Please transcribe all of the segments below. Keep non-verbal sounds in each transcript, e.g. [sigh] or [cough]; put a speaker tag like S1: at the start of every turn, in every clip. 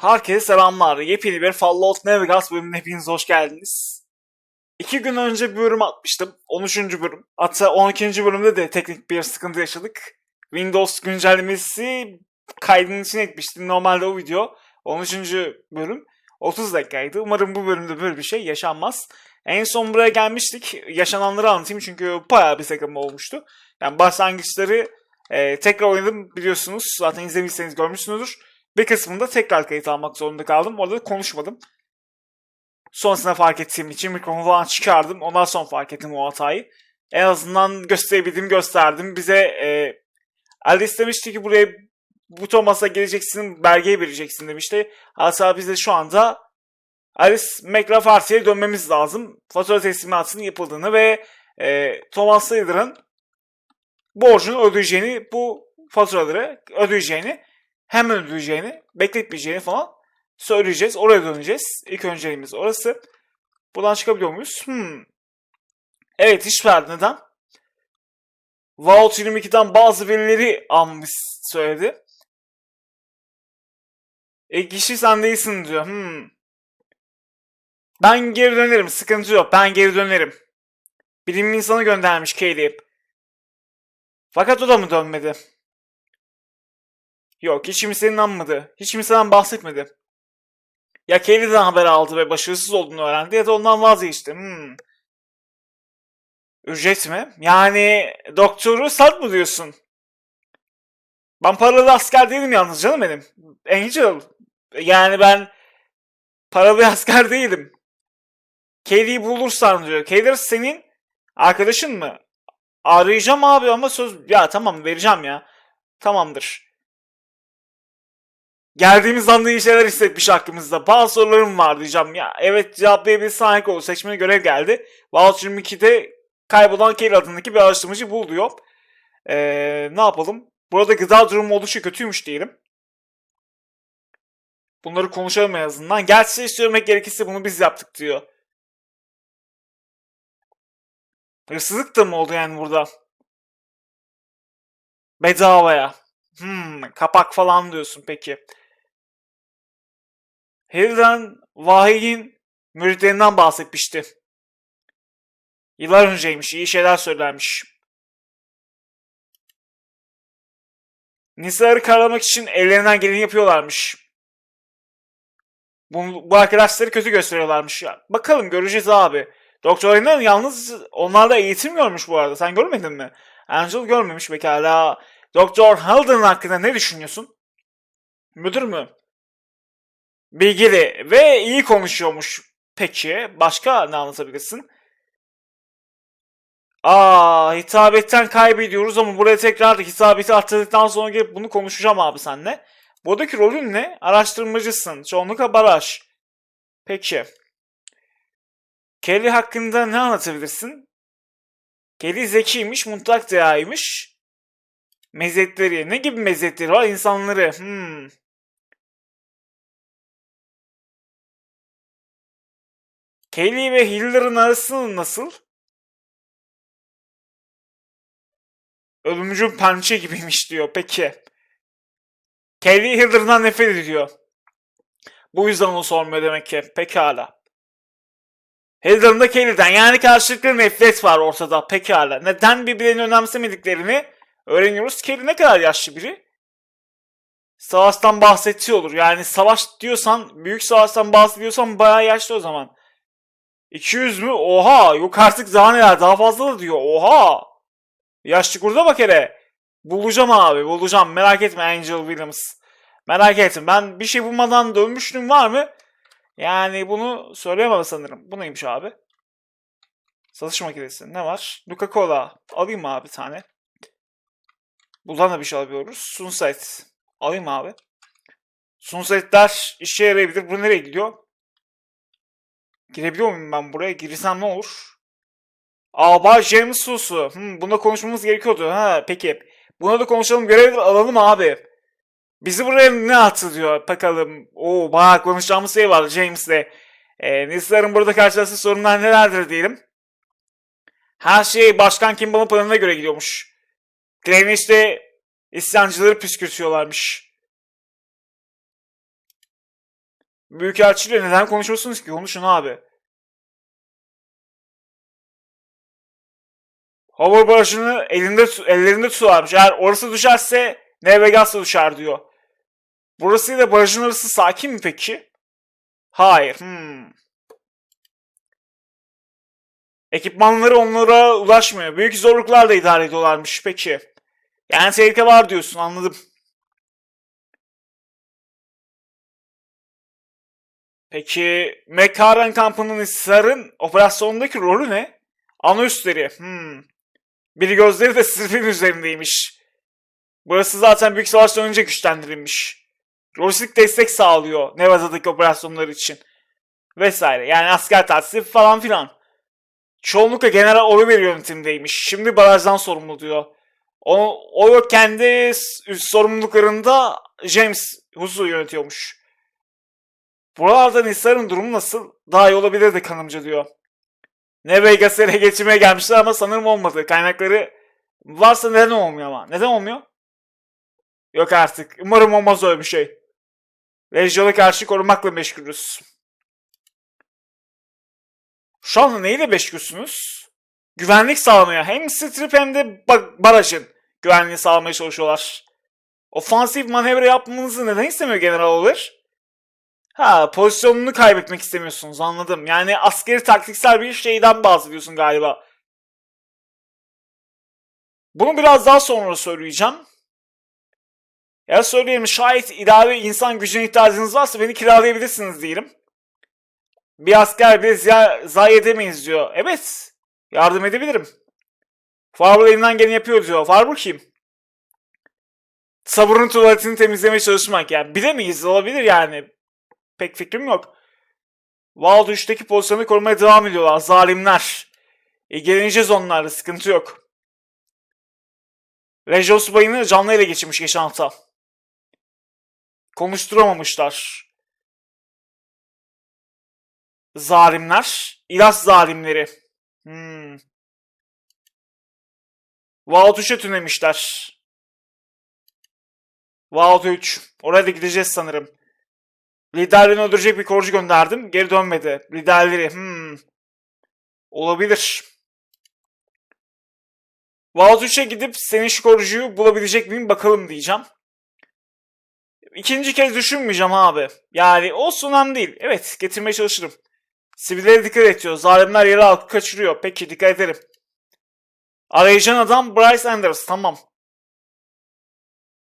S1: Herkese selamlar. Yepyeni bir Fallout New Vegas bölümüne hepiniz hoş geldiniz. İki gün önce bir bölüm atmıştım. 13. bölüm. Hatta 12. bölümde de teknik bir sıkıntı yaşadık. Windows güncellemesi kaydının içine etmiştim. Normalde o video 13. bölüm 30 dakikaydı. Umarım bu bölümde böyle bir şey yaşanmaz. En son buraya gelmiştik. Yaşananları anlatayım çünkü bayağı bir takım olmuştu. Yani başlangıçları e, tekrar oynadım biliyorsunuz. Zaten izlemişseniz görmüşsünüzdür. Bir kısmında tekrar kayıt almak zorunda kaldım. Orada da konuşmadım. Sonrasında fark ettiğim için mikrofonu falan çıkardım. Ondan sonra fark ettim o hatayı. En azından gösterebildiğimi gösterdim. Bize e, Elde istemişti ki buraya buton masa geleceksin, belgeyi vereceksin demişti. Hatta biz de şu anda Alice McLafarty'ye dönmemiz lazım. Fatura teslimatının yapıldığını ve e, Thomas Slytherin borcunu ödeyeceğini, bu faturaları ödeyeceğini, hemen ödeyeceğini, bekletmeyeceğini falan söyleyeceğiz. Oraya döneceğiz. İlk önceliğimiz orası. Buradan çıkabiliyor muyuz? Hmm. Evet iş verdi. Neden? Vault 22'den bazı verileri almış söyledi. E kişi sen değilsin diyor. Hmm. Ben geri dönerim. Sıkıntı yok. Ben geri dönerim. Bilim insanı göndermiş Katie. Fakat o da mı dönmedi? Yok hiç kimsenin anmadı. Hiç kimseden bahsetmedi. Ya Kelly'den haber aldı ve başarısız olduğunu öğrendi ya da ondan vazgeçti. Hmm. Ücret mi? Yani doktoru sat mı diyorsun? Ben paralı asker değilim yalnız canım benim. Angel. Yani ben paralı [laughs] asker değilim. Kelly'yi bulursan diyor. Kelly senin arkadaşın mı? Arayacağım abi ama söz... Ya tamam vereceğim ya. Tamamdır. Geldiğimiz anda iyi şeyler hissetmiş hakkımızda. Bazı sorularım var diyeceğim. Ya evet cevaplayabilse harika olur. Seçmene görev geldi. Vault 22'de kaybolan Kelly adındaki bir araştırmacı bul diyor. Ee, ne yapalım? Burada gıda durumu oldukça kötüymüş diyelim. Bunları konuşalım en azından. Gerçi söylemek gerekirse bunu biz yaptık diyor. Hırsızlık da mı oldu yani burada? Bedavaya. Hmm, kapak falan diyorsun peki. Hilden Vahiy'in müritlerinden bahsetmişti. Yıllar önceymiş, iyi şeyler söylermiş. Nisa'ları karalamak için ellerinden geleni yapıyorlarmış. Bu, bu arkadaşları kötü gösteriyorlarmış ya. Bakalım göreceğiz abi. Doktor Aynen yalnız onlarda eğitim görmüş bu arada. Sen görmedin mi? Angel görmemiş pekala. Doktor Halden hakkında ne düşünüyorsun? Müdür mü? Bilgili ve iyi konuşuyormuş. Peki başka ne anlatabilirsin? Aa hitabetten kaybediyoruz ama buraya tekrar hitabeti arttırdıktan sonra gelip bunu konuşacağım abi seninle. Buradaki rolün ne? Araştırmacısın. Çoğunlukla baraj. Peki. Kelly hakkında ne anlatabilirsin? Kelly zekiymiş, mutlak dehaymış. Meziyetleri. Ne gibi meziyetleri var? İnsanları. Hmm. Kelly ve Hiller'ın arası nasıl? Ölümcül pençe gibiymiş diyor. Peki. Kelly Hiller'dan nefret ediyor. Bu yüzden onu sormuyor demek ki. Pekala. Hiller'ın da Kelly'den yani karşılıklı nefret var ortada. Pekala. Neden birbirlerini önemsemediklerini öğreniyoruz. Kelly ne kadar yaşlı biri? Savaştan bahsediyor olur. Yani savaş diyorsan, büyük savaştan bahsediyorsan bayağı yaşlı o zaman. 200 mü? Oha! Yok artık daha neler daha fazla da diyor. Oha! Yaşlı kurda bak hele. Bulacağım abi bulacağım. Merak etme Angel Williams. Merak etme. Ben bir şey bulmadan dönmüşlüğüm var mı? Yani bunu söyleyemem sanırım. Bu neymiş abi? Satış makinesi. Ne var? Nuka Cola. Alayım mı abi bir tane? Buradan da bir şey alıyoruz. Sunset. Alayım abi. Sunsetler işe yarayabilir. Bu nereye gidiyor? Girebiliyor muyum ben buraya? Girsem ne olur? Aba James Susu. Hmm, bunda konuşmamız gerekiyordu. Ha peki. Buna da konuşalım. Görev alalım abi. Bizi buraya ne attı diyor. Bakalım. Oo bayağı konuşacağımız şey var James'le. E, Nisa'ların burada karşılaştığı sorunlar nelerdir diyelim. Her şey Başkan Kimball'ın planına göre gidiyormuş. Greenwich'te isyancıları püskürtüyorlarmış. Büyükelçiyle neden konuşuyorsunuz ki? Konuşun abi. Hava barajını elinde ellerinde tutuyorlarmış. Eğer orası düşerse New Vegas da düşer diyor. Burası ile barajın arası sakin mi peki? Hayır. Hmm. Ekipmanları onlara ulaşmıyor. Büyük zorluklarla idare ediyorlarmış peki. Yani tehlike var diyorsun anladım. Peki McCarran kampının Hisar'ın operasyondaki rolü ne? Ana üstleri. Hmm. Biri gözleri de sırfın üzerindeymiş. Burası zaten büyük savaştan önce güçlendirilmiş. Lojistik destek sağlıyor Nevada'daki operasyonlar için. Vesaire. Yani asker tahsisi falan filan. Çoğunlukla General Oliver yönetimdeymiş. Şimdi barajdan sorumlu diyor. O, o kendi sorumluluklarında James Husu yönetiyormuş. Buralarda Nisar'ın durumu nasıl? Daha iyi olabilirdi kanımca diyor. Ne Vegas'ı ele geçirmeye gelmişler ama sanırım olmadı. Kaynakları varsa neden olmuyor ama? Neden olmuyor? Yok artık. Umarım olmaz öyle bir şey. Rejyona karşı korumakla meşgulüz. Şu anda neyle meşgulsünüz? Güvenlik sağlamaya. Hem strip hem de ba- barajın güvenliğini sağlamaya çalışıyorlar. Ofansif manevra yapmanızı neden istemiyor General Oliver? Ha pozisyonunu kaybetmek istemiyorsunuz anladım. Yani askeri taktiksel bir şeyden bahsediyorsun galiba. Bunu biraz daha sonra söyleyeceğim. Ya söyleyeyim şayet idare insan gücüne ihtiyacınız varsa beni kiralayabilirsiniz diyelim. Bir asker bile zayi edemeyiz diyor. Evet. Yardım edebilirim. Farber elinden geleni yapıyor diyor. Farber kim? Sabır'ın tuvaletini temizlemeye çalışmak yani. Bilemeyiz olabilir yani. Pek fikrim yok. Wild 3'teki pozisyonu korumaya devam ediyorlar. Zalimler. İlgileneceğiz onlarla. Sıkıntı yok. Legion subayını canlı ele geçirmiş geçen hafta. Konuşturamamışlar. Zalimler. İlaç zalimleri. Hmm. Wild 3'e tünemişler. Wild 3. Oraya da gideceğiz sanırım. Liderlerini öldürecek bir korucu gönderdim. Geri dönmedi. Liderleri. Hmm. Olabilir. Wild 3'e gidip senin şu korucuyu bulabilecek miyim bakalım diyeceğim. İkinci kez düşünmeyeceğim abi. Yani olsun önemli değil. Evet getirmeye çalışırım. Sivillere dikkat et diyor. Zalimler yere halkı kaçırıyor. Peki dikkat ederim. Arayacağın adam Bryce Anders. Tamam.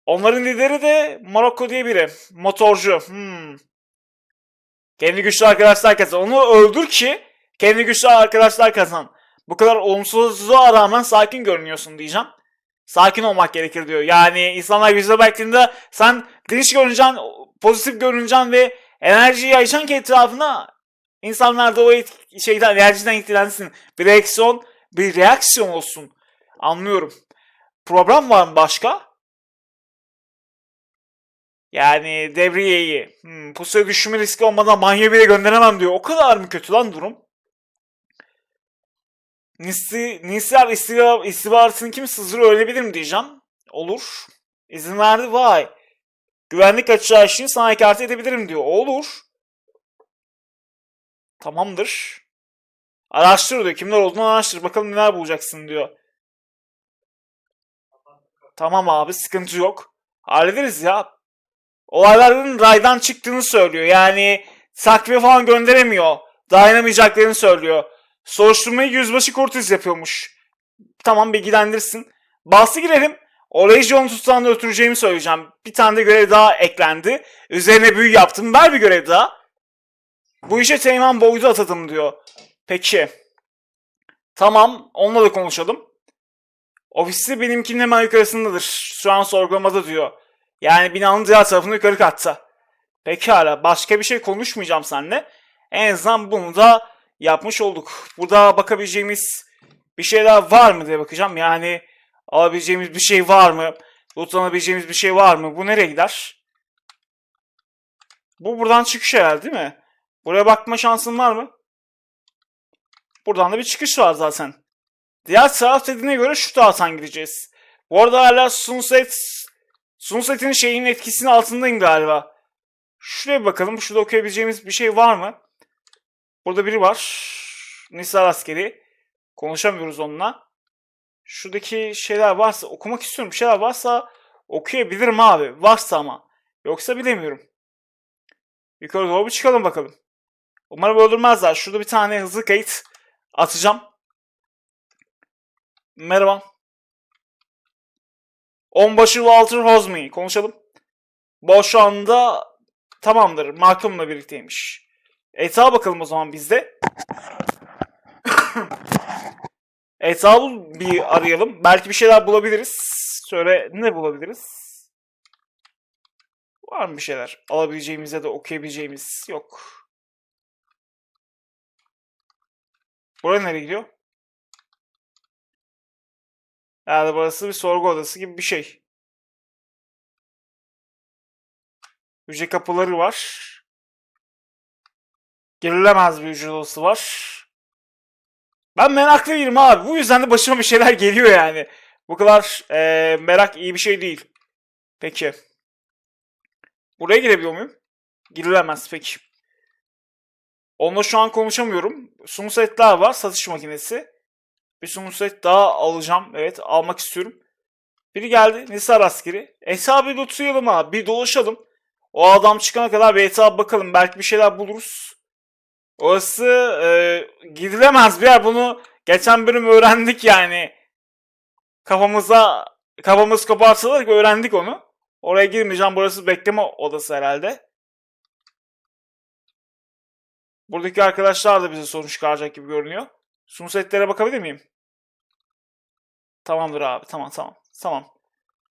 S1: Onların lideri de Morocco diye biri. Motorcu. Hmm. Kendi güçlü arkadaşlar kazan. Onu öldür ki kendi güçlü arkadaşlar kazan. Bu kadar olumsuzluğa rağmen sakin görünüyorsun diyeceğim. Sakin olmak gerekir diyor. Yani insanlar yüzüne baktığında sen dinç görüneceksin, pozitif görüneceksin ve enerjiyi yayacaksın ki etrafına insanlar da o etki, şeyden, enerjiden etkilensin. Bir reaksiyon, bir reaksiyon olsun. Anlıyorum. Problem var mı başka? Yani devriyeyi hmm, pusuya düşme riski olmadan manyağı bile gönderemem diyor. O kadar mı kötü lan durum? Nisi, Nisar istihbaratını kim sızdırıyor öğrenebilir mi diyeceğim. Olur. İzin verdi vay. Güvenlik açığa işini sana ekarte edebilirim diyor. Olur. Tamamdır. Araştır diyor. Kimler olduğunu araştır. Bakalım neler bulacaksın diyor. Tamam abi sıkıntı yok. Hallederiz ya. Olayların raydan çıktığını söylüyor. Yani takviye falan gönderemiyor. Dayanamayacaklarını söylüyor. Soruşturmayı yüzbaşı Cortez yapıyormuş. Tamam bilgilendirsin. Bahsi girelim. O Legion tutağını ötüreceğimi söyleyeceğim. Bir tane de görev daha eklendi. Üzerine büyü yaptım. Ver bir görev daha. Bu işe Teğmen Boyd'u atadım diyor. Peki. Tamam. Onunla da konuşalım. Ofisi benimkinin hemen yukarısındadır. Şu an sorgulamada diyor. Yani binanın diğer tarafında yukarı katta. Pekala. Başka bir şey konuşmayacağım seninle. En azından bunu da yapmış olduk. Burada bakabileceğimiz bir şeyler var mı diye bakacağım. Yani alabileceğimiz bir şey var mı? Lootlanabileceğimiz bir şey var mı? Bu nereye gider? Bu buradan çıkış herhalde değil mi? Buraya bakma şansın var mı? Buradan da bir çıkış var zaten. Diğer taraf dediğine göre şu taraftan gideceğiz. Bu arada hala Sunset Sunset'in şeyin etkisinin altındayım galiba. Şuraya bir bakalım. Şurada okuyabileceğimiz bir şey var mı? Burada biri var. Nisar askeri. Konuşamıyoruz onunla. Şuradaki şeyler varsa okumak istiyorum. Bir şeyler varsa okuyabilirim abi. Varsa ama. Yoksa bilemiyorum. Yukarı doğru bir çıkalım bakalım. Umarım öldürmezler. Şurada bir tane hızlı kayıt atacağım. Merhaba. Onbaşı Walter Hosmy. Konuşalım. Bu şu anda tamamdır. Malcolm'la birlikteymiş. Etağa bakalım o zaman bizde. [coughs] Etağı bir arayalım. Belki bir şeyler bulabiliriz. Söyle ne bulabiliriz? Var mı bir şeyler? Alabileceğimiz ya da okuyabileceğimiz yok. Buraya nereye gidiyor? Yani burası bir sorgu odası gibi bir şey. Hücre kapıları var. Girilemez bir hücre odası var. Ben meraklıyım abi. Bu yüzden de başıma bir şeyler geliyor yani. Bu kadar eee, merak iyi bir şey değil. Peki. Buraya girebiliyor muyum? Girilemez peki. Onunla şu an konuşamıyorum. Sumu setler var. Satış makinesi. Bir sumu set daha alacağım. Evet almak istiyorum. Biri geldi. Nisar askeri. Hesabı bir tutuyalım abi. Bir dolaşalım. O adam çıkana kadar bir hesaba bakalım. Belki bir şeyler buluruz. Orası e, gidilemez bir yer. Bunu geçen bölüm öğrendik yani. Kafamıza kafamız kopartılır öğrendik onu. Oraya girmeyeceğim. Burası bekleme odası herhalde. Buradaki arkadaşlar da bize sorun çıkaracak gibi görünüyor. Sunu setlere bakabilir miyim? Tamamdır abi. Tamam tamam. Tamam.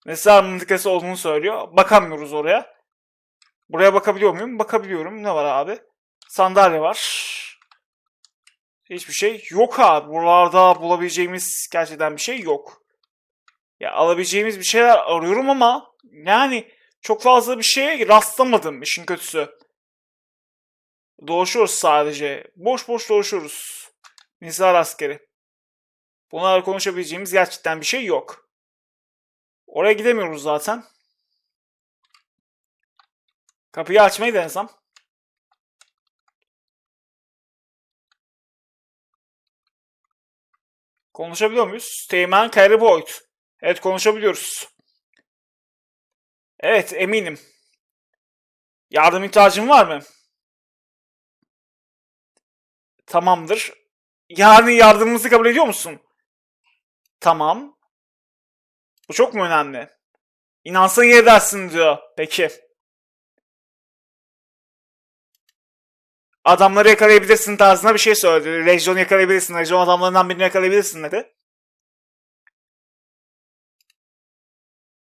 S1: Mesela mıntıkası olduğunu söylüyor. Bakamıyoruz oraya. Buraya bakabiliyor muyum? Bakabiliyorum. Ne var abi? Sandalye var. Hiçbir şey yok abi. Buralarda bulabileceğimiz gerçekten bir şey yok. Ya alabileceğimiz bir şeyler arıyorum ama yani çok fazla bir şeye rastlamadım işin kötüsü. Dolaşıyoruz sadece. Boş boş dolaşıyoruz. Nizar askeri. Bunlarla konuşabileceğimiz gerçekten bir şey yok. Oraya gidemiyoruz zaten. Kapıyı açmayı denesem. Konuşabiliyor muyuz? Teğmen Carrie Boyd. Evet konuşabiliyoruz. Evet eminim. Yardım ihtiyacın var mı? Tamamdır. Yani yardımımızı kabul ediyor musun? Tamam. Bu çok mu önemli? İnansan iyi edersin diyor. Peki. Adamları yakalayabilirsin tarzında bir şey söyledi. Region'u yakalayabilirsin. Region adamlarından birini yakalayabilirsin dedi.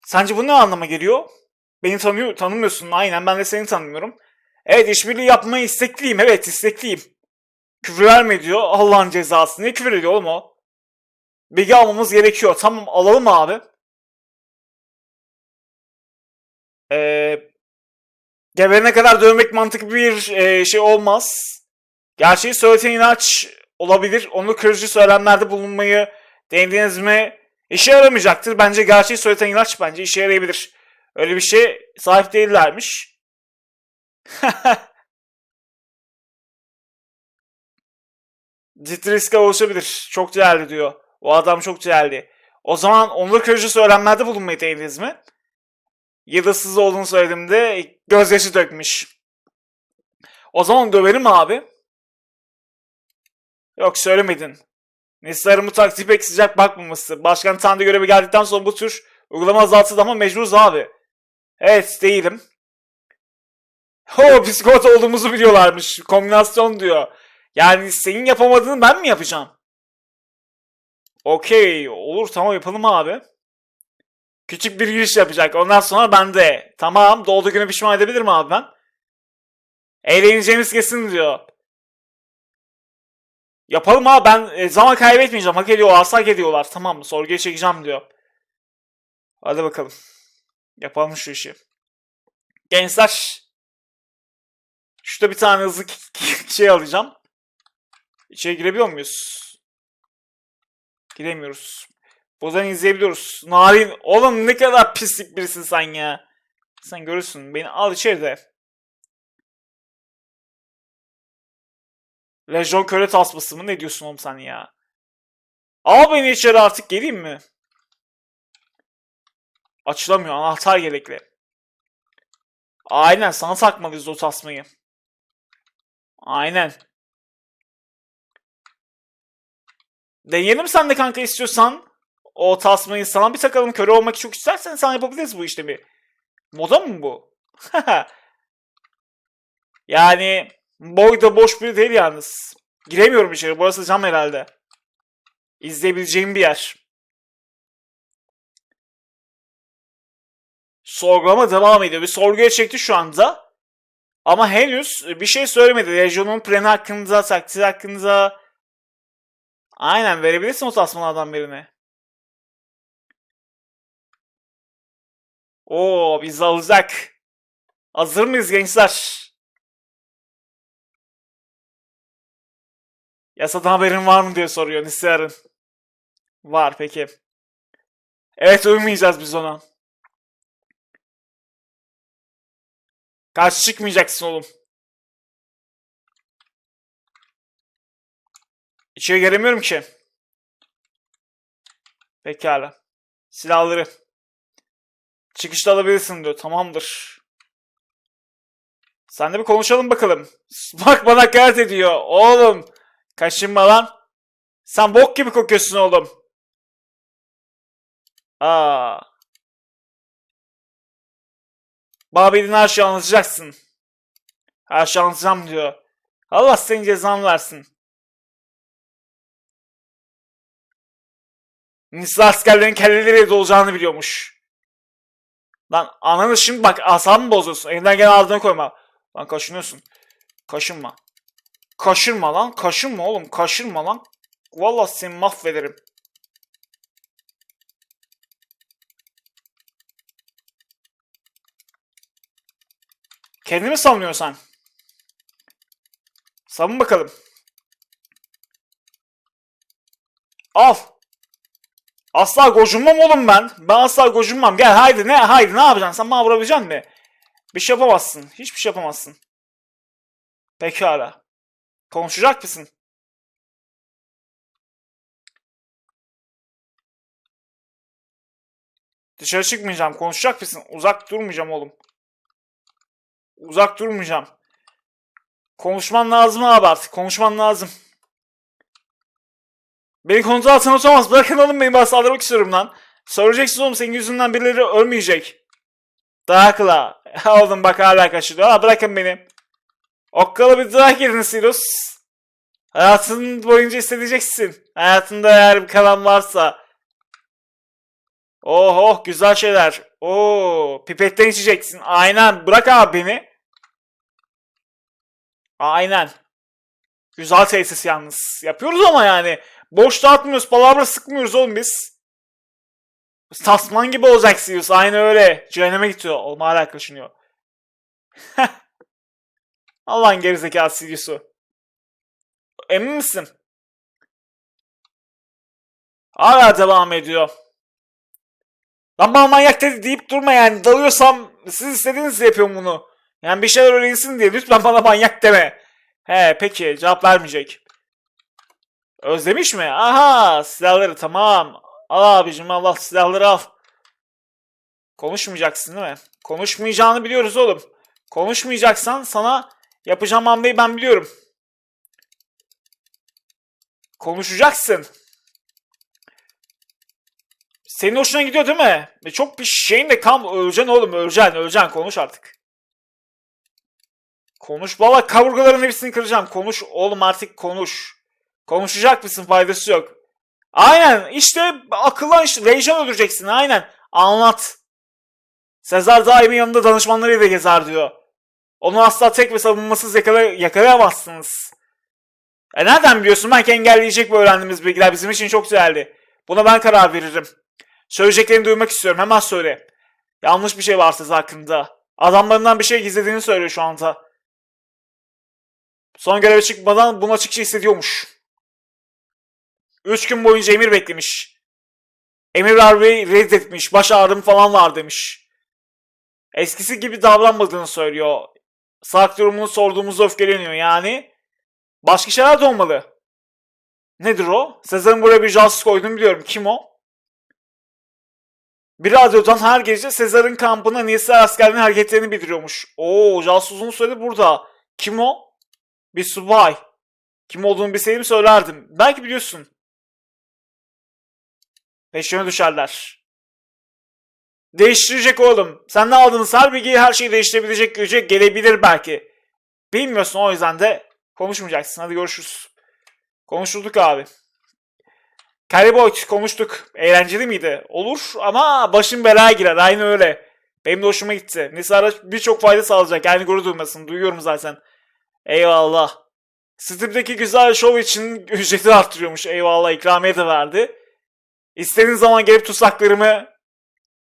S1: Sence bu ne anlama geliyor? Beni tanıyor, tanımıyorsun. Aynen ben de seni tanımıyorum. Evet işbirliği yapmaya istekliyim. Evet istekliyim. Küfür verme diyor. Allah'ın cezası. Ne küfür ediyor oğlum o? Bilgi almamız gerekiyor. Tamam alalım abi. Eee Geberene kadar dövmek mantıklı bir e, şey olmaz. Gerçeği söyleten inanç olabilir. Onu kırıcı söylemlerde bulunmayı denediniz mi? İşe yaramayacaktır. Bence gerçeği söyleten inanç bence işe yarayabilir. Öyle bir şey sahip değillermiş. [laughs] Ciddi riske oluşabilir. Çok değerli diyor. O adam çok değerli. O zaman onur kırıcı söylemlerde bulunmayı denediniz mi? Yıldızsız olduğunu söylediğimde gözyaşı dökmüş. O zaman döverim abi. Yok söylemedin. Neslilerimi takip et sıcak bakmaması. Başkan Tanrı görevi geldikten sonra bu tür uygulama azaltıldı ama mecburuz abi. Evet değilim. [laughs] Ho psikopat olduğumuzu biliyorlarmış. Kombinasyon diyor. Yani senin yapamadığını ben mi yapacağım? Okey olur tamam yapalım abi. Küçük bir giriş yapacak. Ondan sonra ben de. Tamam doğduğu günü pişman edebilir mi abi ben? Eğleneceğimiz kesin diyor. Yapalım abi ben e, zaman kaybetmeyeceğim. Hak ediyorlarsa hak ediyorlar. Tamam mı? Sorguya çekeceğim diyor. Hadi bakalım. Yapalım şu işi. Gençler. Şurada bir tane hızlı şey alacağım. İçeri girebiliyor muyuz? Giremiyoruz. Bozan'ı izleyebiliyoruz. Narin. Oğlum ne kadar pislik birisin sen ya. Sen görürsün. Beni al içeride. Lejyon köle tasması mı? Ne diyorsun oğlum sen ya? Al beni içeri artık geleyim mi? Açılamıyor. Anahtar gerekli. Aynen sana takmalıyız o tasmayı. Aynen. Deneyelim sen de kanka istiyorsan. O tasmayı sana bir takalım. Köre olmak çok istersen sen yapabiliriz bu işlemi. Moda mı bu? [laughs] yani boy da boş bir değil yalnız. Giremiyorum içeri. Burası cam herhalde. İzleyebileceğim bir yer. Sorgulama devam ediyor. Bir sorguya çekti şu anda. Ama henüz bir şey söylemedi. Legion'un planı hakkında, taktiği hakkında. Aynen verebilirsin o tasmalardan birini. Oo biz alacak. Hazır mıyız gençler? Yasadan haberin var mı diye soruyor Nisar'ın. Var peki. Evet uymayacağız biz ona. Karşı çıkmayacaksın oğlum. İçeri giremiyorum ki. Pekala. Silahları. Çıkışta alabilirsin diyor. Tamamdır. Sen de bir konuşalım bakalım. [laughs] Bak bana hakaret ediyor. Oğlum. Kaşınma lan. Sen bok gibi kokuyorsun oğlum. Aa. Babil'in her şeyi anlatacaksın. Her şeyi anlatacağım diyor. Allah senin cezanı versin. Nisa askerlerin kelleleri olacağını biliyormuş. Lan ananı şimdi bak asabımı bozuyorsun. Elinden gelen ardına koyma. Lan kaşınıyorsun. Kaşınma. Kaşırma lan. Kaşınma oğlum. Kaşırma lan. Vallahi seni mahvederim. Kendini mi savunuyorsun sen? Savun bakalım. Al. Asla gocunmam oğlum ben. Ben asla gocunmam. Gel haydi ne haydi ne yapacaksın? Sen bana vurabileceksin mi? Bir şey yapamazsın. Hiçbir şey yapamazsın. Pekala. Konuşacak mısın? Dışarı çıkmayacağım. Konuşacak mısın? Uzak durmayacağım oğlum. Uzak durmayacağım. Konuşman lazım abi artık. Konuşman lazım. Beni kontrol altına tutamaz. Bırakın oğlum beni ben saldırmak istiyorum lan. Söyleyeceksin oğlum senin yüzünden birileri ölmeyecek. Drakla. [laughs] oğlum bak hala kaçırıyor. Ha bırakın beni. Okkalı bir Drak yerin Sirius. Hayatın boyunca hissedeceksin. Hayatında eğer bir kalan varsa. Oh oh güzel şeyler. Oo pipetten içeceksin. Aynen bırak abi beni. Aynen. Güzel tesis yalnız. Yapıyoruz ama yani. Boş dağıtmıyoruz. Palavra sıkmıyoruz oğlum biz. Tasman gibi olacaksınız. Aynı öyle. Cehenneme gidiyor. Oğlum hala kaşınıyor. [laughs] Allah'ın gerizekalı Sirius'u. Emin misin? Hala devam ediyor. Lan bana manyak dedi deyip durma yani. Dalıyorsam siz istediğiniz yapıyorum bunu. Yani bir şeyler öğrensin diye lütfen bana manyak deme. He peki cevap vermeyecek. Özlemiş mi? Aha silahları tamam. Al abicim Allah silahları al. Konuşmayacaksın değil mi? Konuşmayacağını biliyoruz oğlum. Konuşmayacaksan sana yapacağım hamleyi ben biliyorum. Konuşacaksın. Senin hoşuna gidiyor değil mi? Ve çok bir şeyin de kam öleceksin oğlum öleceksin öleceksin konuş artık. Konuş valla kaburgaların hepsini kıracağım. Konuş oğlum artık konuş. Konuşacak mısın faydası yok. Aynen işte akıllan işte. Reycan öldüreceksin aynen. Anlat. Sezar daimin yanında danışmanlarıyla gezer diyor. Onu asla tek ve savunmasız yakala yakalayamazsınız. E nereden biliyorsun? Belki engelleyecek bu öğrendiğimiz bilgiler bizim için çok değerli. Buna ben karar veririm. Söyleyeceklerini duymak istiyorum. Hemen söyle. Yanlış bir şey varsa hakkında. Adamlarından bir şey gizlediğini söylüyor şu anda. Son göreve çıkmadan bunu açıkça hissediyormuş. Üç gün boyunca emir beklemiş. Emir vermeyi reddetmiş. Baş ağrım falan var demiş. Eskisi gibi davranmadığını söylüyor. Sağlık durumunu sorduğumuzda öfkeleniyor yani. Başka şeyler de olmalı. Nedir o? Sezar'ın buraya bir casus koyduğunu biliyorum. Kim o? Bir radyodan her gece Sezar'ın kampına Nisa askerlerinin hareketlerini bildiriyormuş. Oo, casusun söyledi burada. Kim o? Bir subay. Kim olduğunu bilseydim söylerdim. Belki biliyorsun. Peşine düşerler. Değiştirecek oğlum. Sen ne aldığınız her bilgiyi her şeyi değiştirebilecek güce gelebilir belki. Bilmiyorsun o yüzden de konuşmayacaksın. Hadi görüşürüz. Konuşulduk abi. Boyd konuştuk. Eğlenceli miydi? Olur ama başın belaya girer. Aynı öyle. Benim de hoşuma gitti. Nisa'da birçok fayda sağlayacak. Yani gurur duymasın. Duyuyorum zaten. Eyvallah. Steam'deki güzel şov için ücreti [laughs] arttırıyormuş. Eyvallah ikramiye de verdi. İstediğin zaman gelip tutsaklarımı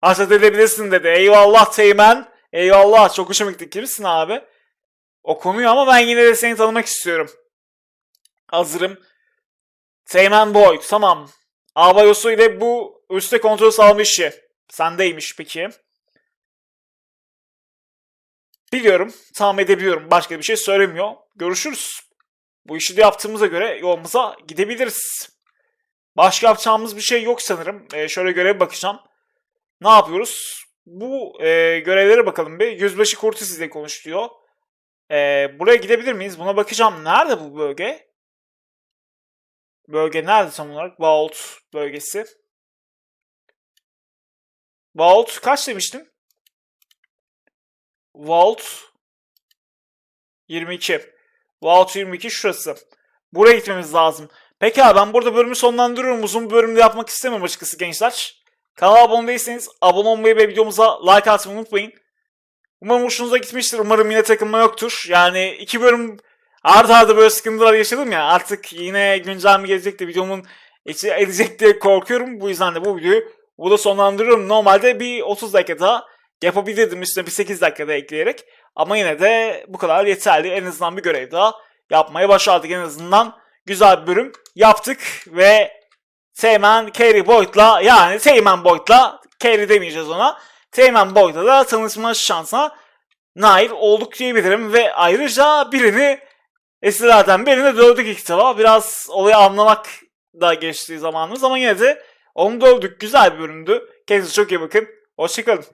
S1: hasat edebilirsin dedi. Eyvallah Teğmen. Eyvallah. Çok hoşuma gitti. Kimsin abi? O konuyu ama ben yine de seni tanımak istiyorum. Hazırım. Teğmen Boyd. Tamam. Abayosu ile bu üstte kontrol sağlama işi. Sendeymiş peki. Biliyorum. Tahmin edebiliyorum. Başka bir şey söylemiyor. Görüşürüz. Bu işi de yaptığımıza göre yolumuza gidebiliriz. Başka yapacağımız bir şey yok sanırım. Ee, şöyle görev bakacağım. Ne yapıyoruz? Bu e, görevlere bakalım bir. Yüzbaşı Curtis ile konuş diyor. Ee, buraya gidebilir miyiz? Buna bakacağım. Nerede bu bölge? Bölge nerede tam olarak? Vault bölgesi. Vault kaç demiştim? Vault 22. Vault 22 şurası. Buraya gitmemiz lazım. Peki abi ben burada bölümü sonlandırıyorum. Uzun bir bölümde yapmak istemiyorum açıkçası gençler. Kanala abone değilseniz abone olmayı ve videomuza like atmayı unutmayın. Umarım hoşunuza gitmiştir. Umarım yine takılma yoktur. Yani iki bölüm arda arda böyle sıkıntılar yaşadım ya. Artık yine güncel mi gelecek de videomun içi edecek diye korkuyorum. Bu yüzden de bu videoyu burada sonlandırıyorum. Normalde bir 30 dakika daha yapabilirdim üstüne bir 8 dakikada ekleyerek. Ama yine de bu kadar yeterli. En azından bir görev daha yapmaya başardık. En azından güzel bir bölüm yaptık ve Teğmen Carey Boyd'la yani Teğmen Boyd'la Carey demeyeceğiz ona. Teğmen Boyd'la da tanışma şansına nail olduk diyebilirim ve ayrıca birini esirlerden birini dövdük ilk defa. Biraz olayı anlamak da geçtiği zamanımız ama yine de onu dövdük. Güzel bir bölümdü. Kendinize çok iyi bakın. Hoşçakalın.